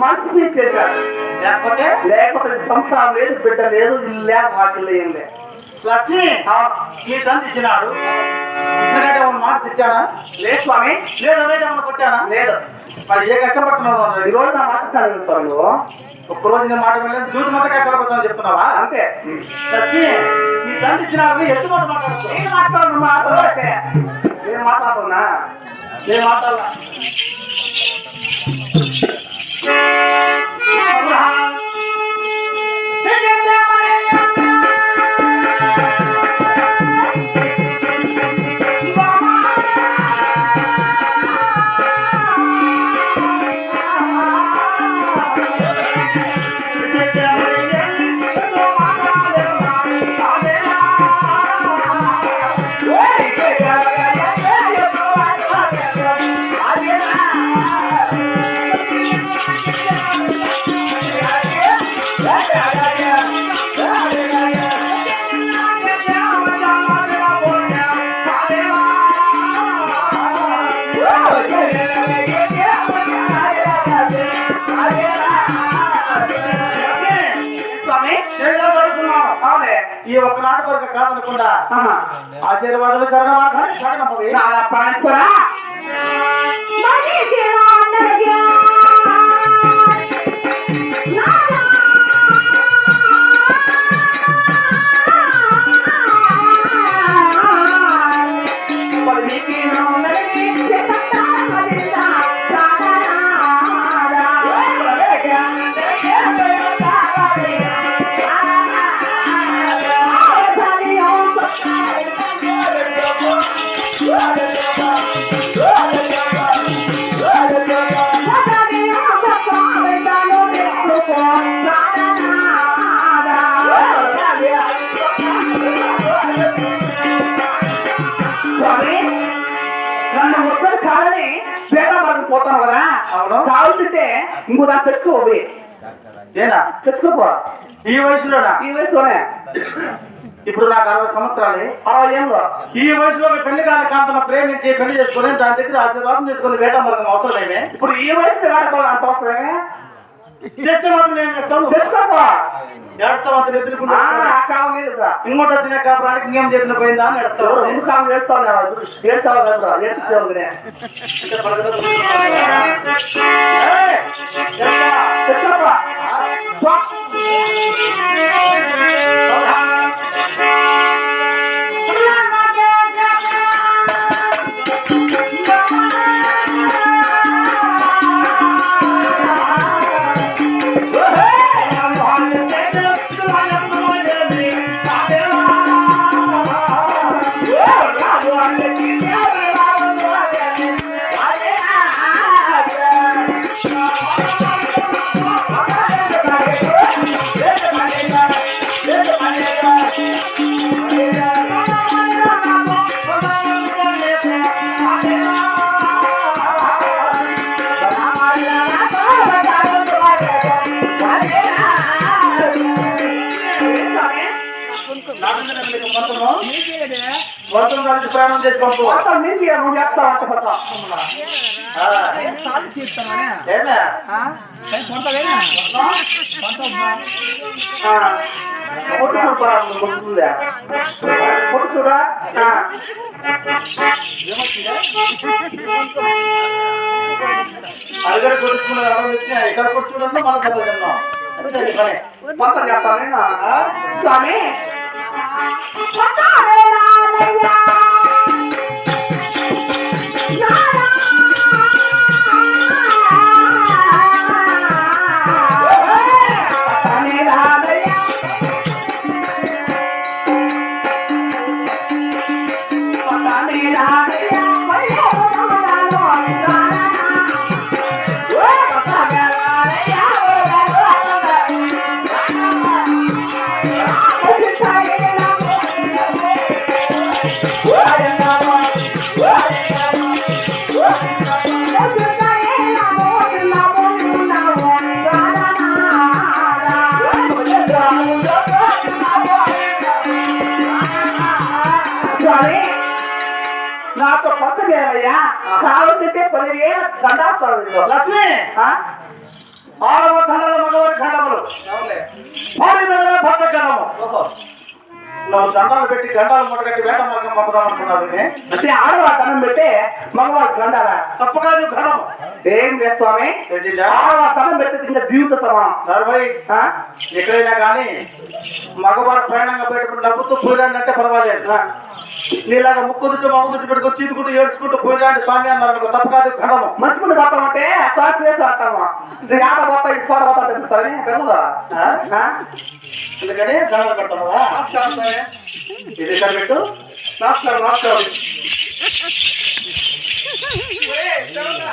మనసు మీద చేశాడు లేకపోతే లేకపోతే సంసారం లేదు బిడ్డ లేదు ఇల్లు లేదు వాకిల్ ఏం లేదు లక్ష్మి నీ తండ్రి ఇచ్చినాడు. ఇచ్చినట్టే మాట తెచ్చానా లేదు స్వామి. లేదు అవేట ఏమన్నా కొట్టానా? లేదు. మరి ఏ కష్టపడుతున్నావు. ఈ రోజు నా మాట స్వామి. నువ్వు ఒక్క రోజు నేను మాట వెళ్ళలేదు చూసి మొత్తం కష్టపడుతున్నావు చెప్తున్నావా? అంతే. లక్ష్మి నీ తండ్రి ఇచ్చినాడు ఎత్తు మాట మాట్లాడుతున్నావు? నేను మాట్లాడు మాట్లాడే నేను మాట్లాడుతున్నా? నేను మాట్లాడాలా? స్వామి ఆశీర్వాదాలు చరణమార్గాన్ని సాగనమ్మవి నా ఇంకో దాన్ని తెచ్చుకోబోయి ఏనా? తెచ్చుకోపో ఈ వయసులోనా? ఈ వయసులోనే. ఇప్పుడు నాకు అరవై సంవత్సరాలే. అరవై ఏళ్ళు. ఈ వయసులో పెళ్ళి కాని కాంతను ప్రేమించి పెళ్ళి చేసుకుని దాని దగ్గర ఆశీర్వాదం చేసుకుని వేట మరణం అవసరమేమే ఇప్పుడు ఈ వయసు ఆడుకోవాలి అంత అవసరమే. చేస్తే మాత్రం చేస్తావు? తెచ్చుకోపో కాలం లేదు కదా. ఇంకోటి వచ్చిన కాపురానికి ఇంకేం చేతిలో పోయిందా? అని ఏడుస్తావు ఎవరు ఎందుకు కాలం ఏడుస్తావు ఏడుస్తావు? కదా. తెచ్చుకోపో పంపు మొత్తం నీకు నువ్వు చేస్తావు అంత కొత్త. ఆ. ఏమే? ఆ. పొట్టు చూడు పరా, నువ్వు పొట్టు చూడా. పొట్టు కావాలంటే పదివేల దండాస్తాడు లక్ష్మి! ఆడవ మగవారి ఖండములు భర్త నువ్వు దండాలు పెట్టి గండాలు వేట మార్గం పంపుదాం అనుకున్నావు. అంటే పెట్టి తప్పు కాదు ఏం పెట్టి ఇంకా జీవిత సమానం? ఎక్కడైనా కానీ మగవారు ప్రయాణంగా పెట్టుకుని నవ్వుతూ పోయిరాండి అంటే పర్వాలేదు. నీలాగా ముక్కు దుట్టు మా దుట్టు పెట్టుకుని చీతుకుంటూ ఏడ్చుకుంటూ పోయిరాండి స్వామి అన్నారు తప్పు కాదు ఘనము మంచుకుని పోతాం అంటే సాట్ వేసి అంటాము ఆట పోతా ఇటు పోతా పోతా అంటే సరే పిల్లలు ఆ? అందుకని దండలు పెడతావా నమస్కారం ఇది ఇక్కడ పెట్టు? నమస్కారం నమస్కారం. అవునా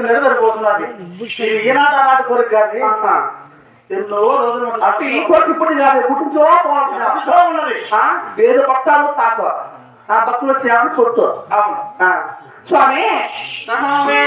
చేత నెరవేరిపోతున్నది ఇది ఈనాడు ఆనాటి కోరిక కాదు. ఎన్నో రోజులు అంటే ఈ కోరిక ఇప్పుడు కాదు పుట్టించో ఉన్నది. ఆ? వేద భక్తాలు సాకు ఆ భక్తులు వచ్చామని చొట్టు. అవును. స్వామి. స్వామి.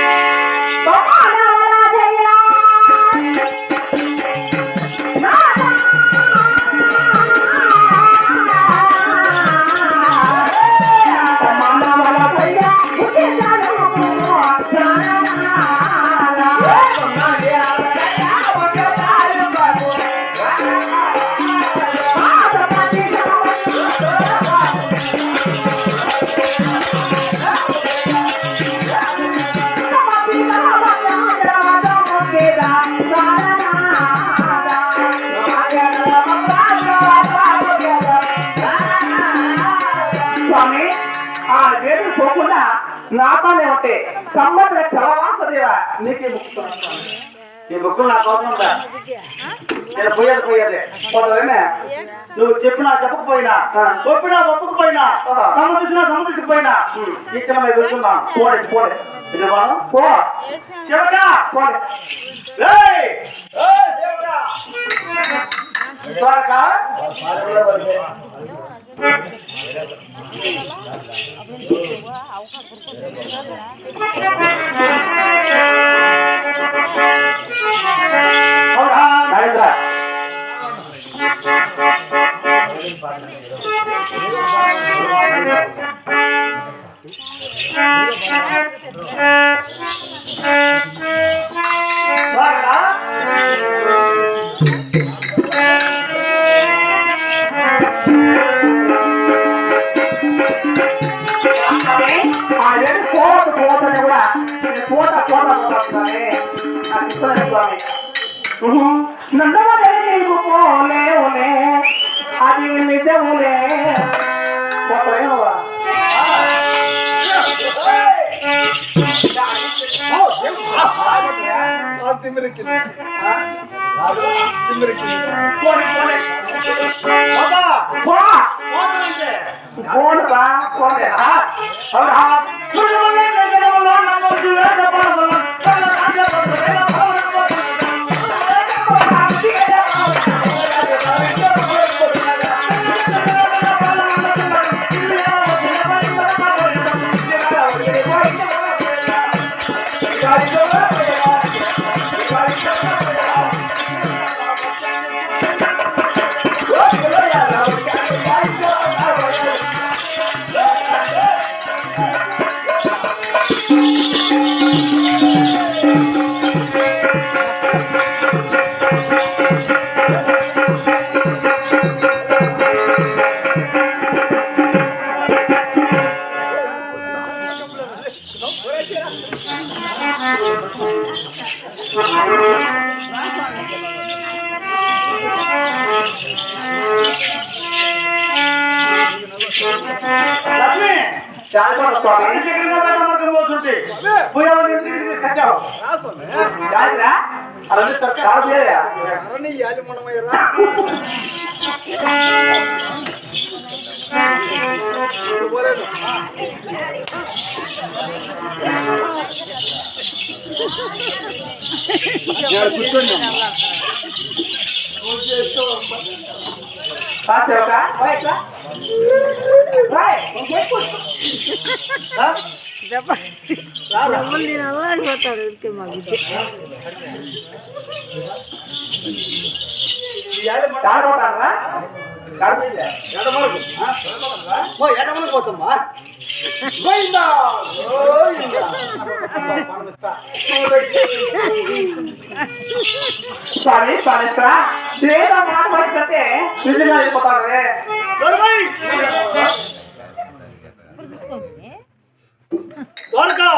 నాతోనే ఉంటే సంబంధ చలవాసదేవా నీకే ముక్కుతున్నాను స్వామి. ఈ బుక్కులు నా కోసం నేను పోయేది పోయేది. పోతావేమే? నువ్వు చెప్పినా చెప్పకపోయినా ఒప్పినా ఒప్పకపోయినా సమ్మతించినా సమ్మతించకపోయినా ఇచ్చిన మీద వెళ్తున్నాం. పోడే పోడే ఇది పో. శివక పోడే ఏయ్! ఏయ్, నాకు ఇష్టమైన స్వామి నందమలే నీకు పోలేవులే అది నిజములే లక్ష్మి జాగ్రత్త స్వామి పది సెకండ్గా బయట మార్గం పోతుంటే పోయేవాళ్ళు ఇంటికి తీసుకొచ్చావు జాగ్రత్త అలా సర్కార్ కాదు లేదా? కాసేవకా? రాయ్ ఇట్లా. రాయ్, ఇంకేం పోతాడు ఊరికే మా బిడ్డ కాడబోతారా? కాడబోయిలే. పోతామ్మా స్వామి స్వామిత్ర ఏదో మాట వచ్చినట్టే నిజంగా అయిపోతారు రే. దొరకా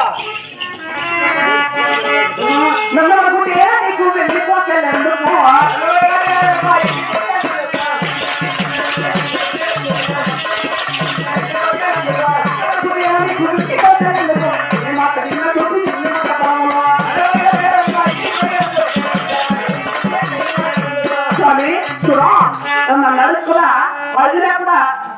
నన్ను అనుకుంటే నీకు వెళ్ళిపోతాను ఎందుకు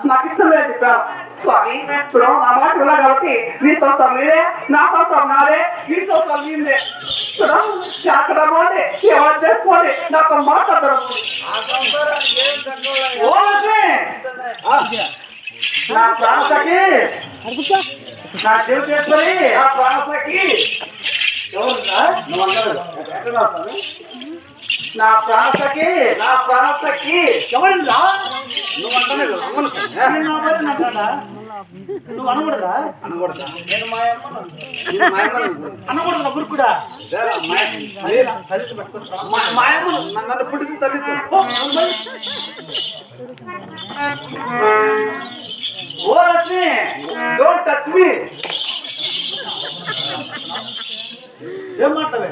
నాకు ఇష్టం లేదు చెప్పాను స్వామి చూడ నా మాట ఇలా కాబట్టి నీ సంవత్సరం మీదే నా సంవత్సరం నాదే నీ సంవత్సరం మీదే. చూడ అక్కడ పోతే ఎవరు చేసుకోండి? నాకు మాట్లాడరు నా ప్రాణసకి నా జీవితం చేసుకొని? నువ్వు అన్నాడు. ఎక్కడ రాస్తాను? నా ప్రాణసకి నా ప్రాణసకి ఎవరిందా నువ్వు అంటానే కదా అమ్మను నేను నా భార్య నా కాదా? నువ్వు అనకూడదా? అనకూడదా. నేను మా అనకూడదా. గురుకుడా నన్ను పుట్టించి తల్లి ఓ లక్ష్మి డోంట్ టచ్ మీ ఏం మాట్లాడే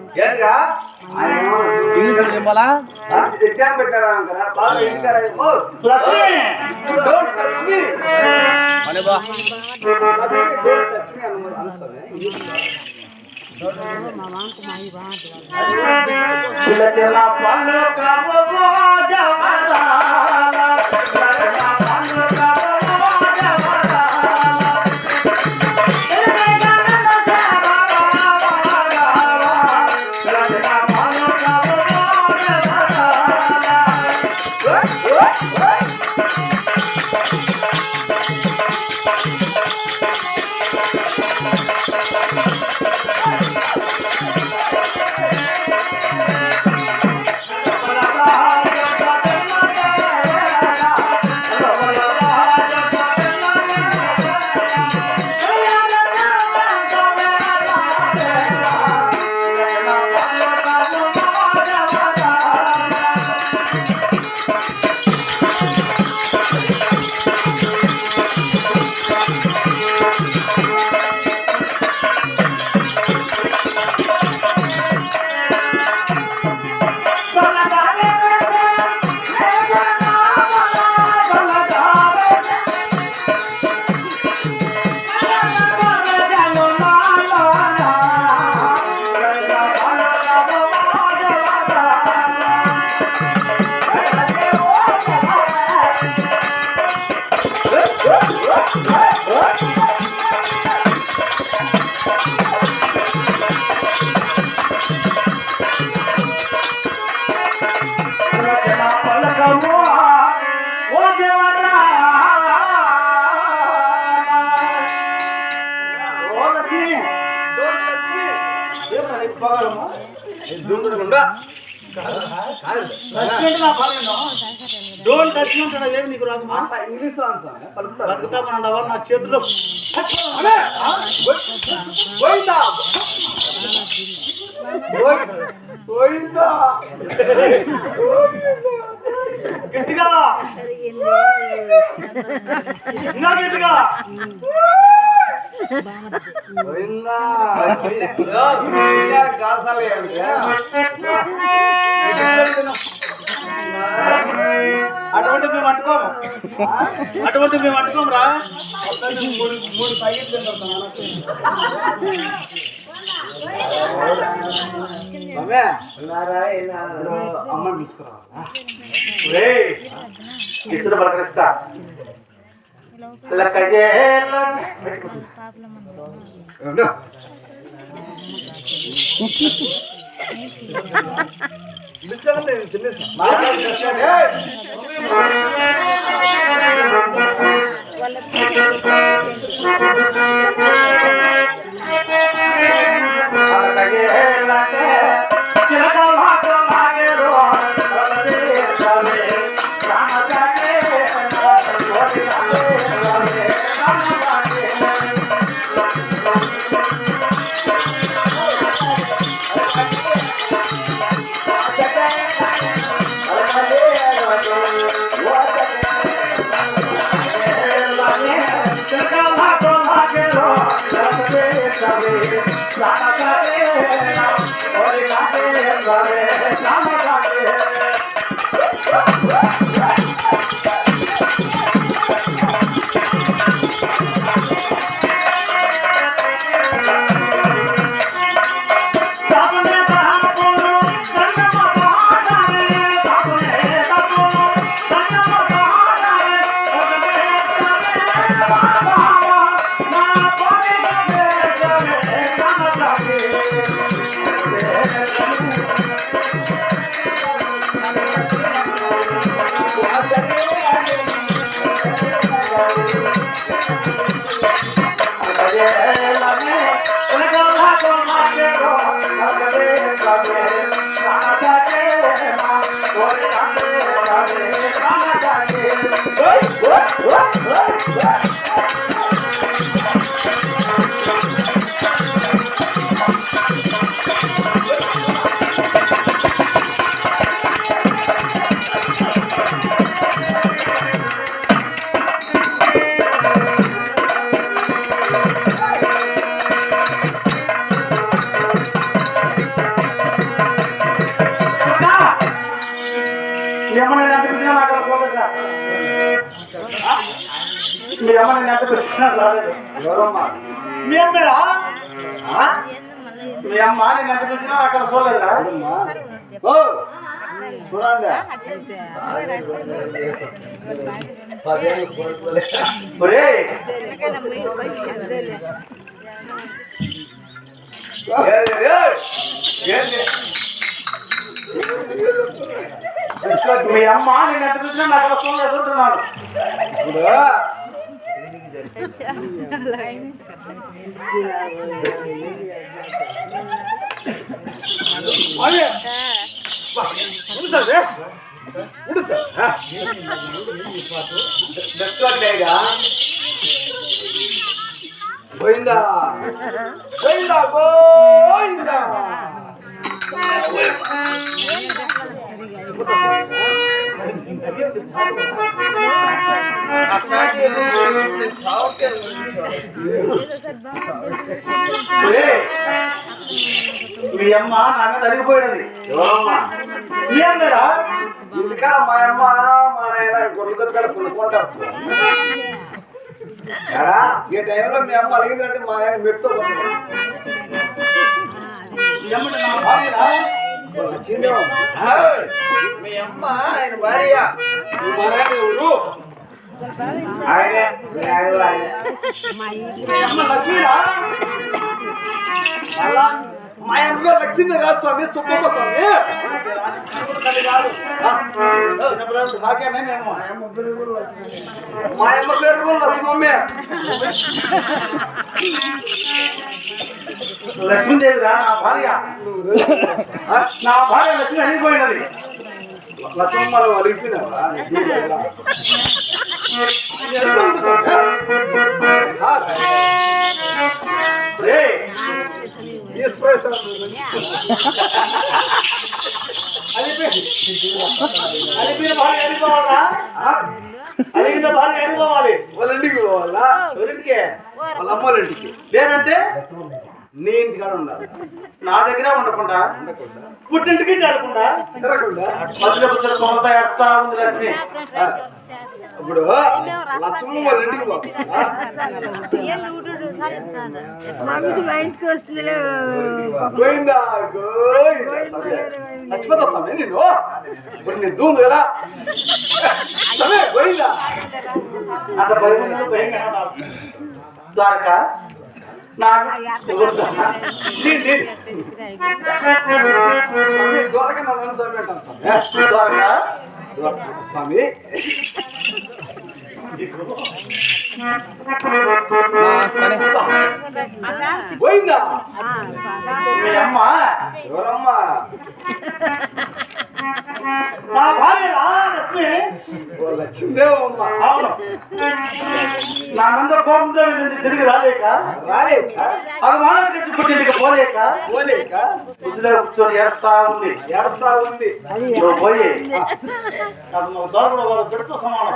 ఎగ్జామ్ పెట్టారా అంకరా? బాగా ఇంటికారా Lakshmi don't touch me Lakshmi don't touch me అన్న అనుసరే మా మామకు మా ఈ బాగుంటుంది చిన్న చిన్న పళ్ళు కవ్వవో జవదాల. What? What? What? ఏమి నీకు అంత ఇంగ్లీష్ స్వామి పలుకుతారు. బతుకుతామన్నావా నా చేతిలో! పోయిందా? పోయిందా? గట్టిగా? ఇంకా గట్టిగా? పోయిందా? అటువంటి మేము అంటుకోము. అటువంటి మేము అంటుకోము రా మూడు మూడు ప్యాకెట్లు అమ్మని తీసుకురావాలా రేయ్, ఇతడు పలకరిస్తా. లక్కజేల. తినేసా నేను ఎంత నాకు అలా చూడలేదురా? ఓ చూడండి? మీ అమ్మ నేను ఎంత పిలిచినా నాకు చూడలేదు అంటున్నాను ఇప్పుడు. ఉండు సార్, ఏ? ఉండు సార్. ఆ. దక్కలేగా పోయిందా పోయిందా పోయిందా ఒరేయ్, మీ అమ్మ నాకు తరిగిపోయినది మీ అమ్మేరా ఇంటికాడ మా అమ్మ మా నాయన గొర్రెల దగ్గర కొనుక్కుంటారు ఈ టైంలో మీ అమ్మ అడిగిందంటే మా ఆయన కొనుక్కుంటారు మీ అమ్మ ఆయన భార్య. మీ నాయన ఎవరు? ఆయనే లక్ష్మీరా మా అమ్మ లక్ష్మీ కాదు స్వామి సుబ్బమ్మ స్వామి. మా అమ్మ పేరు కూడా లక్ష్మమ్మే. లక్ష్మీదేవిరా నా భార్య. నా భార్య లక్ష్మి అడిగిపోయినది లక్ష్మమ్మలు అలిగిపోయినావా అలిపిన భార్య ఎడిపోవాలా అలిగిన భార్య ఎడిపోవాలి వాళ్ళ ఇంటికి పోవాలా వాళ్ళ అమ్మల ఇంటికి లేదంటే నీ ఇంటికాడ ఉండాలి నా దగ్గర ఉండకుండా పుట్టింటికి జరగకుండా తిరగకుండా మధ్యలో పుట్టిన కొమ్మత ఏడుస్తా ఉంది లక్ష్మి ఇప్పుడు లక్ష్మమ్మ వాళ్ళ ఇంటికి సమయ చచ్చిపోతా సమయ నేను ఇప్పుడు నేను దూందు కదా. సమయ గోయిందా అంత నన్ను స్వామి అంటాను స్వామి. ద్వారక? ద్వారక స్వామి. పోయిందా? మీ అమ్మ? ఎవరమ్మా? నా భార్య లక్ష్మి అవును. నా అందరూ కోపంతో తిరిగి రాలేక? రాలేక? అనుమానం పోలేక? పోలేక? బుద్ధిలో కూర్చొని ఏడుస్తా ఉంది. ఏడుస్తా ఉంది. నువ్వు పోయి. నాకు నువ్వు దోరలో వారు పెడుతూ సమానం.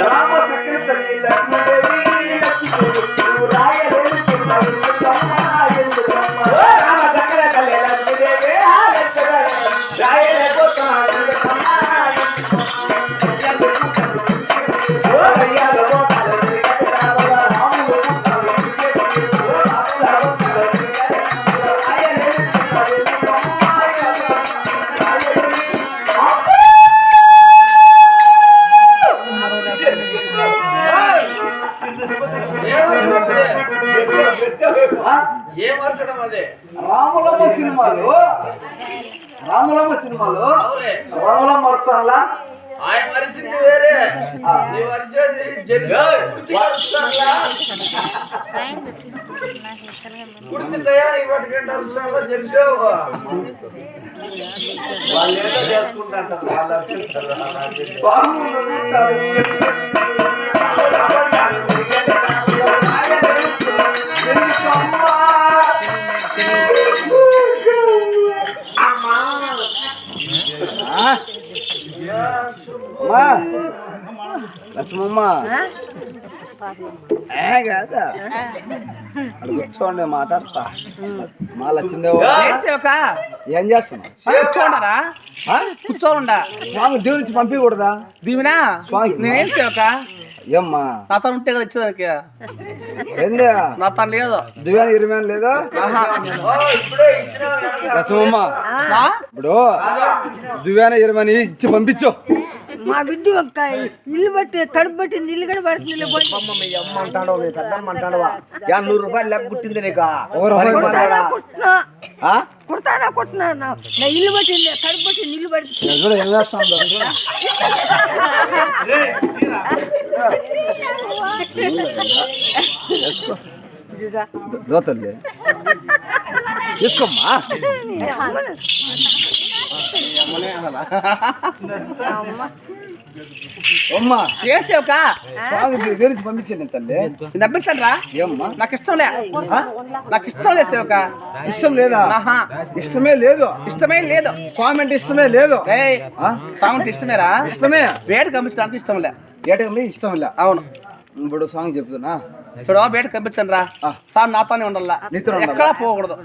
రామ సక్కన తల్లి లక్ష్మీదేవి లక్ష్మీదేవి నువ్వు అంశాల్లో జరిసావు వాళ్ళు ఏదో చేసుకుంటారు వాళ్ళు లక్ష్మమ్మ. కాదా? అక్కడ కూర్చోండి మాట్లాడతా. మా లక్ష్మీదేవ ఏం చేస్తున్నా కూర్చోండరా? ఆ? కూర్చోండా స్వామి దేవుడి నుంచి పంపించకూడదా? దీవినా? స్వామి. నేనేం సేవక? ఏమ్మా? నా తను ఉంటే కదా ఇచ్చేదానికి ఏంది నా తను లేదు. దివ్యాన్ని ఇరిమేన్ లేదా. ఇప్పుడే దివ్యాన ఇరవని ఇచ్చి పంపించు. మా బిడ్డ ఒక్క ఇల్లు బట్టి కడుపు బట్టి నీళ్ళు కూడా పడుతుంది నూరు రూపాయలు లెక్క పుట్టింది నీకు కొడతానా కొట్టినా? ఆ? కొడతానా కొట్టినా? నా నా ఇల్లు పట్టింది కడుపు బట్టి నీళ్ళు పడుతుంది నేను చూడు ఏం చేస్తాను దో తల్లి. తీసుకోమ్మా. అమ్మా. ఏం? సేవక స్వామి దేని నుంచి పంపించండి తల్లి. నవ్వించండి రా ఏమ్మా? నాకు ఇష్టం లే. నాకు ఇష్టం లేదు సేవక. ఇష్టం లేదా? ఇష్టమే లేదు. ఇష్టమే లేదు. స్వామి అంటే ఇష్టమే లేదు. ఆ? సాంగ్ ఇష్టమేరా? ఇష్టమే. వేడి కంపించడానికి ఇష్టం లే. ఏటకమే ఇష్టం లే. అవును. ఇప్పుడు స్వామి చెప్తున్నా. చూడవా బయట కంపించండి రా. సార్ ఉండాలా నీతోనే ఉండాలా? ఎక్కడా పోకూడదు.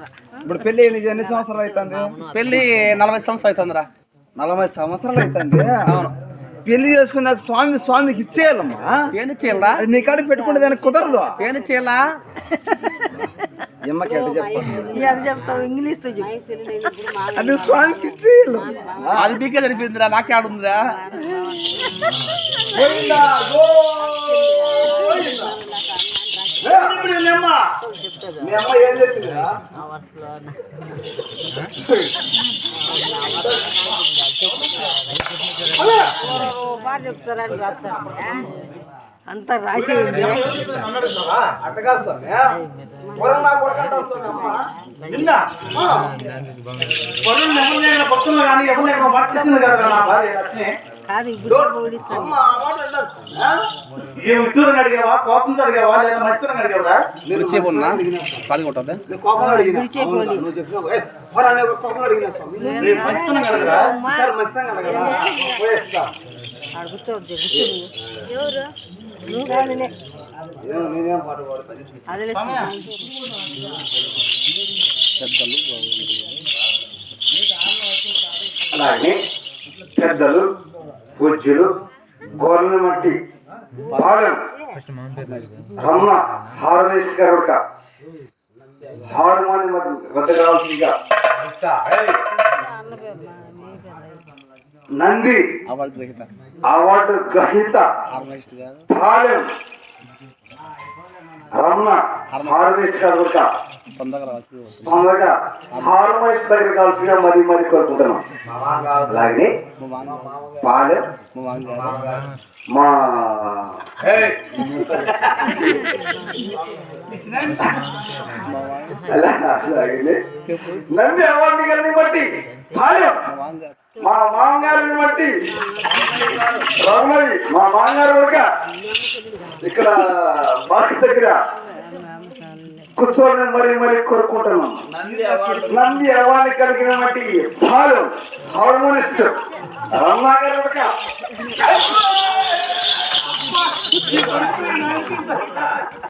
ఇప్పుడు పెళ్ళి ఎన్ని ఎన్ని సంవత్సరాలు అవుతుంది పెళ్ళి నలభై సంవత్సరాలు అవుతుందిరా నలభై సంవత్సరాలు అవుతుంది అవును. పెళ్ళి చేసుకున్నాక స్వామి స్వామికి ఇచ్చేయాలమ్మా? ఏంది చేయాలరా అది నీ కాడ పెట్టుకుంటే దానికి కుదరదు. ఏంది చేయాలా ఎమ్మకి ఎట్ట చెప్తావు ఇంగ్లీష్ అది స్వామికి ఇచ్చేయాలమ్మా అది మీకే జరిపిందిరా నాకే ఆడుందిరా గోవిందా, గోవిందా. ఇప్పుడు అమ్మ మీ అమ్మ ఏం చెప్పిందిరా చెప్తారని అంతా అట్టగా భక్తులు కానీ ఎవరు మాట్లాడుతుంది కదా నా భార్య లక్ష్మి కాదు విట్టూరుని అడిగావా? కోపంతో అడిగావా? లేదా అడిగిన స్వామి. అడగరా మస్తాం పోయేస్తా. ఎవరు? నువ్వు కాదులే నేను- పాట పాడతాను అదిలే అలాగే. పెద్దలు పూజ్యులు గోర్ల మట్టి పాలెం రమణ హార్వేస్కరుక హార్మోని వద్ద కావాల్సిందిగా నంది అవార్డు గ్రహీత. పాలెం రమణ హార్వేస్కరుక తొందరగా హార్మోనిస్ దగ్గర కావాల్సిందిగా మరీ మరీ కోరుకుంటున్నాం. అలాగే పాలెం మా అలా అలాగే నంది అవార్డు గారిని బట్టి పాలెం. మా మామగారిని బట్టి. రామయ్య మా మామగారు కూడా ఇక్కడ బాక్స్ దగ్గర కూర్చోని మరీ మరీ కోరుకుంటున్నాం. నంది అవార్డు. కలిగిన బట్టి పాలు హార్మోనిస్ట్ రమణాగారు కూడా.